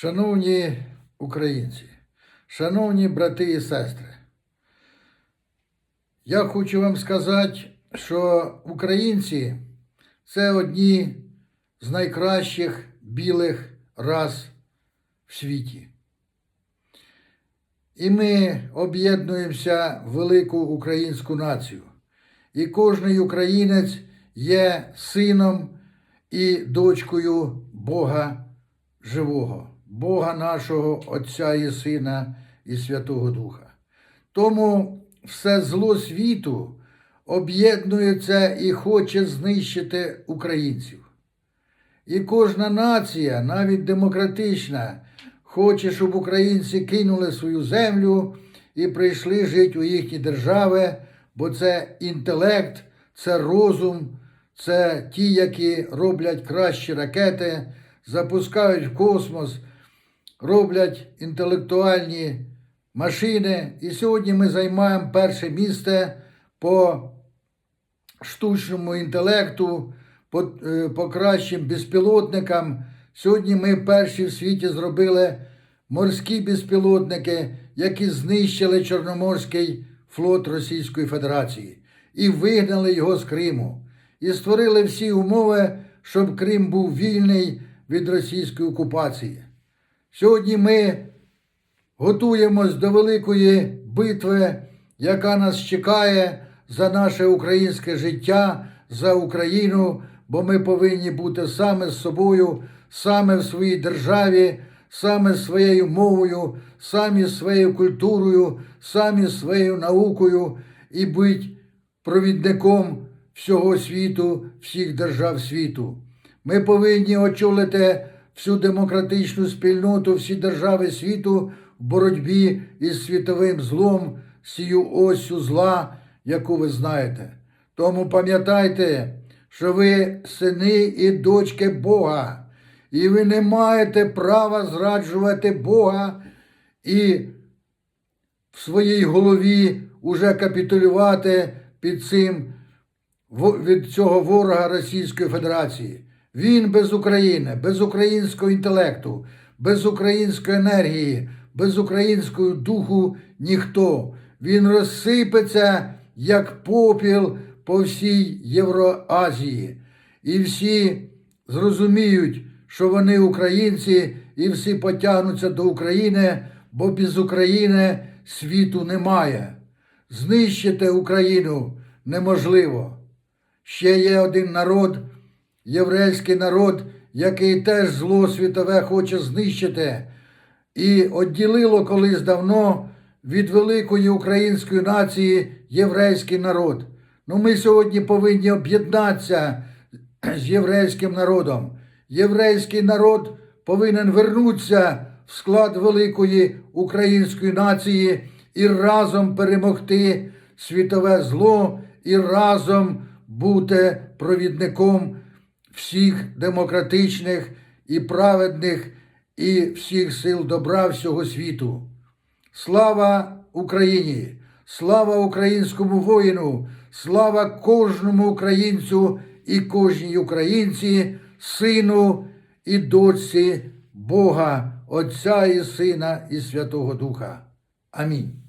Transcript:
Шановні українці, шановні брати і сестри, я хочу вам сказати, що українці це одні з найкращих білих рас в світі. І ми об'єднуємося в велику українську націю. І кожний українець є сином і дочкою Бога живого, Бога нашого Отця і Сина і Святого Духа. Тому все зло світу об'єднується і хоче знищити українців. І кожна нація, навіть демократична, хоче, щоб українці кинули свою землю і прийшли жити у їхні держави, бо це інтелект, це розум, це ті, які роблять кращі ракети, запускають в космос, роблять інтелектуальні машини. І сьогодні ми займаємо перше місце по штучному інтелекту, по, е, по кращим безпілотникам. Сьогодні ми перші в світі зробили морські безпілотники, які знищили Чорноморський флот Російської Федерації і вигнали його з Криму. І створили всі умови, щоб Крим був вільний від російської окупації. Сьогодні ми готуємось до великої битви, яка нас чекає за наше українське життя, за Україну, бо ми повинні бути саме з собою, саме в своїй державі, саме своєю мовою, самі своєю культурою, самі своєю наукою і бути провідником всього світу, всіх держав світу. Ми повинні очолити всю демократичну спільноту, всі держави світу в боротьбі із світовим злом, цією осю зла, яку ви знаєте. Тому пам'ятайте, що ви сини і дочки Бога, і ви не маєте права зраджувати Бога і в своїй голові уже капітулювати під цим від цього ворога Російської Федерації. Він без України, без українського інтелекту, без української енергії, без українського духу ніхто. Він розсипеться, як попіл по всій Євроазії. І всі зрозуміють, що вони українці, і всі потягнуться до України, бо без України світу немає. Знищити Україну неможливо. Ще є один народ, єврейський народ, який теж зло світове хоче знищити, і відділило колись давно від великої української нації єврейський народ. Ну ми сьогодні повинні об'єднатися з єврейським народом. Єврейський народ повинен вернутися в склад великої української нації і разом перемогти світове зло, і разом бути провідником всіх демократичних і праведних і всіх сил добра всього світу. Слава Україні! Слава українському воїну! Слава кожному українцю і кожній українці, сину і дочці Бога, Отця і Сина і Святого Духа. Амінь.